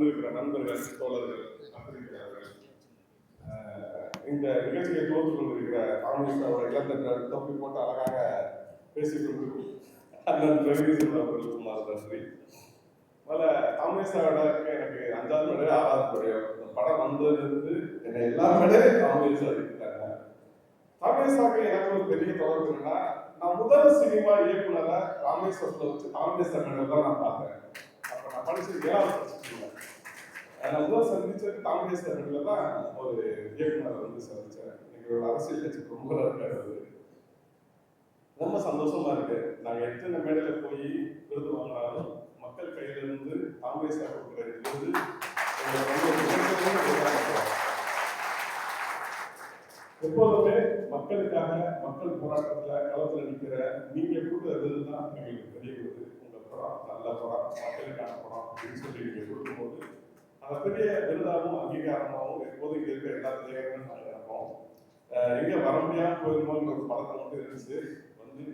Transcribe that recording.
வந்திருக்கிற நண்பர்கள் தோழர்கள் பத்திரிகையாளர்கள் இந்த நிகழ்ச்சியை தோற்று கொண்டிருக்கிற ராமேஸ்வரோட இளந்தர்கள் தொப்பி போட்டு அழகாக பேசிக் கொண்டிருக்கும் அண்ணன் பிரகதீசன் அவர்களுக்கு நன்றி ராமேஸ்வரோட எனக்கு அஞ்சாவது மேடை ஆறாவது மேடை இந்த படம் வந்ததுலேருந்து என்னை எல்லா மேடையும் ராமேஸ்வர் இருக்காங்க ராமேஸ்வருக்கு எனக்கு ஒரு பெரிய தொடர்பு என்னன்னா நான் முதல் சினிமா இயக்குனரை ராமேஸ்வரத்தில் வச்சு ராமேஸ்வர் தான் நான் பார்த்தேன் அப்போ நான் படிச்சது ஏழாவது நான் சந்திச்சது ராமேஸ்வர் தான் ஒரு இயக்குனர் வந்து சந்திச்சேன். எங்களோட அரசியல் கட்சி ரொம்ப இருக்காது ரொம்ப சந்தோஷமா இருக்கு. நாங்க எத்தனை மேடையில போய் விருது வாங்கினாலும் மக்கள் கையில இருந்து காங்கிரஸ் கொடுக்குற விருது எப்போதுமே மக்களுக்காக மக்கள் போராட்டத்துல களத்துல நிக்கிற நீங்க கொடுக்குற விருது தான் எங்களுக்கு பெரிய விருது. உங்க படம் நல்ல படம் மக்களுக்கான படம் அப்படின்னு சொல்லி நீங்க கொடுக்கும்போது பெரிய விருதாகவும் அங்கீகாரமாகவும் எப்போதும் இங்க இருக்கிற எல்லா திரையரங்களும் நாங்கள் இருக்கோம் அஹ் எங்க வர முடியாம போயிருமோங்கிற ஒரு படத்தை மட்டும் இருந்துச்சு வந்து